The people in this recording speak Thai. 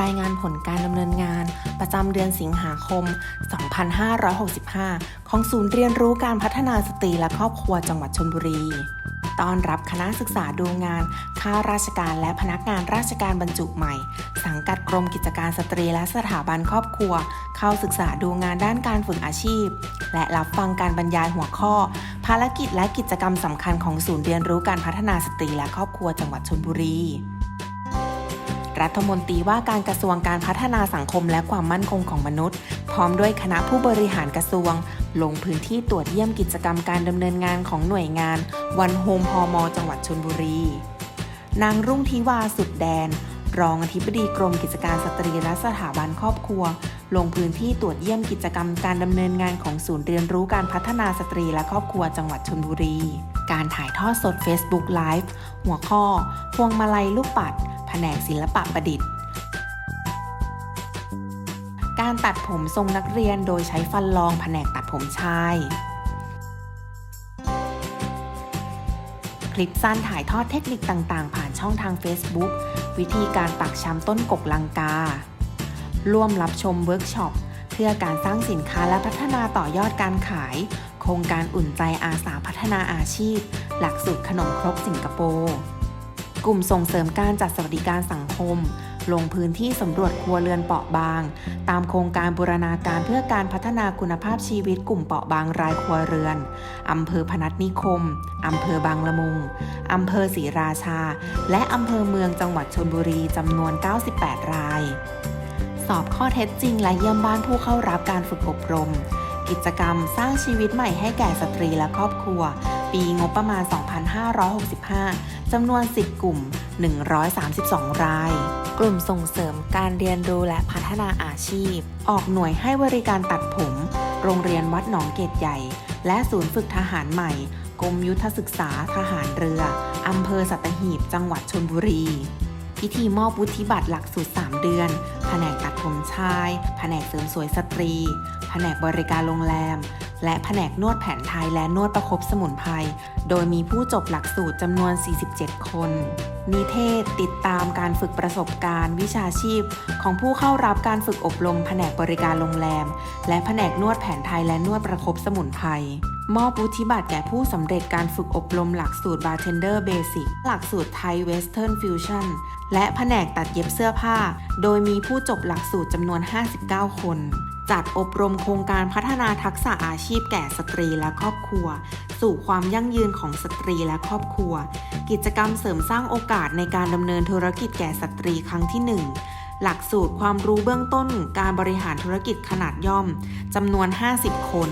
รายงานผลการดำเนินงาน ประจำเดือนสิงหาคม 2565 ของศูนย์เรียนรู้การพัฒนาสตรีและครอบครัวจังหวัดชลบุรีต้อนรับคณะศึกษาดูงาน ข้าราชการและพนักงานราชการบรรจุใหม่ สังกัดกรมกิจการสตรีและสถาบันครอบครัว เข้าศึกษาดูงานด้านการฝึกอาชีพ และรับฟังการบรรยายหัวข้อ ภารกิจและกิจกรรมสำคัญของศูนย์เรียนรู้การพัฒนาสตรีและครอบครัวจังหวัดชลบุรี รัฐมนตรีว่าการกระทรวงการพัฒนาสังคมและความมั่นคงของมนุษย์ พร้อมด้วยคณะผู้บริหารกระทรวง ลงพื้นที่ตรวจเยี่ยมกิจกรรมการดำเนินงานของหน่วยงาน วันโฮมพอมอจังหวัดชลบุรี นางรุ่งทิวาสุดแดน รองอธิบดีกรมกิจการสตรีและสถาบันครอบครัว ลงพื้นที่ตรวจเยี่ยมกิจกรรมการดำเนินงานของศูนย์เรียนรู้การพัฒนาสตรีและครอบครัวจังหวัดชลบุรี การถ่ายทอดสด Facebook Live หัวข้อ พวงมาลัยลูกปัด ผนกศิลปะประดิษฐ์ การตัดผมทรงนักเรียนโดยใช้ฟันรองแผนกตัดผมชาย คลิปสั้นถ่ายทอดเทคนิคต่างๆ ผ่านช่องทาง Facebook วิธีการปักช้ำต้นกกลังกา ร่วมรับชมเวิร์กช็อปเพื่อการสร้างสินค้าและพัฒนาต่อยอดการขาย โครงการอุ่นใจอาสาพัฒนาอาชีพ หลักสูตรขนมครกสิงคโปร์ กลุ่มส่งเสริมการจัดสวัสดิการสังคม ลงพื้นที่สำรวจครัวเรือนเปราะบาง ตามโครงการบูรณาการเพื่อการพัฒนาคุณภาพชีวิตกลุ่มเปราะบางรายครัวเรือน อำเภอพนัสนิคม อำเภอบางละมุง อำเภอศรีราชา และอำเภอเมืองจังหวัดชลบุรีจำนวน 98 ราย สอบข้อเท็จจริงและเยี่ยมบ้านผู้เข้ารับการฝึกอบรม กิจกรรมสร้างชีวิตใหม่ให้แก่สตรีและครอบครัว ปีงบประมาณ 2565 จำนวน 10 กลุ่ม 132 ราย กลุ่มส่งเสริมการเรียนรู้และพัฒนาอาชีพ ออกหน่วยให้บริการตัดผม โรงเรียนวัดหนองเกตใหญ่ และศูนย์ฝึกทหารใหม่ กรมยุทธศึกษาทหารเรือ อำเภอสัตหีบ จังหวัดชลบุรีพิธีมอบวุฒิบัตรหลักสูตร 3 เดือน แผนกตัดผมชาย แผนกเสริมสวยสตรี แผนกบริการโรงแรม และแผนกนวดแผนไทยและนวดประคบสมุนไพร โดยมีผู้จบหลักสูตรจำนวน 47 คน นิเทศติดตามการฝึกประสบการณ์ วิชาชีพ ของผู้เข้ารับการฝึกอบรมแผนกบริการโรงแรม และแผนกนวดแผนไทยและนวดประคบสมุนไพรมอบวุฒิบัตรแก่ผู้สำเร็จการฝึกอบรมหลักสูตร Bartender Basic หลักสูตรไทย Western Fusion และแผนกตัดเย็บเสื้อผ้า โดยมีผู้จบหลักสูตรจำนวน 59 คน จัดอบรมโครงการพัฒนาทักษะอาชีพแก่สตรีและครอบครัว สู่ความยั่งยืนของสตรีและครอบครัว กิจกรรมเสริมสร้างโอกาสในการดำเนินธุรกิจแก่สตรีครั้งที่ 1 หลักสูตรความรู้เบื้องต้น การบริหารธุรกิจขนาดย่อมจำนวน 50 คน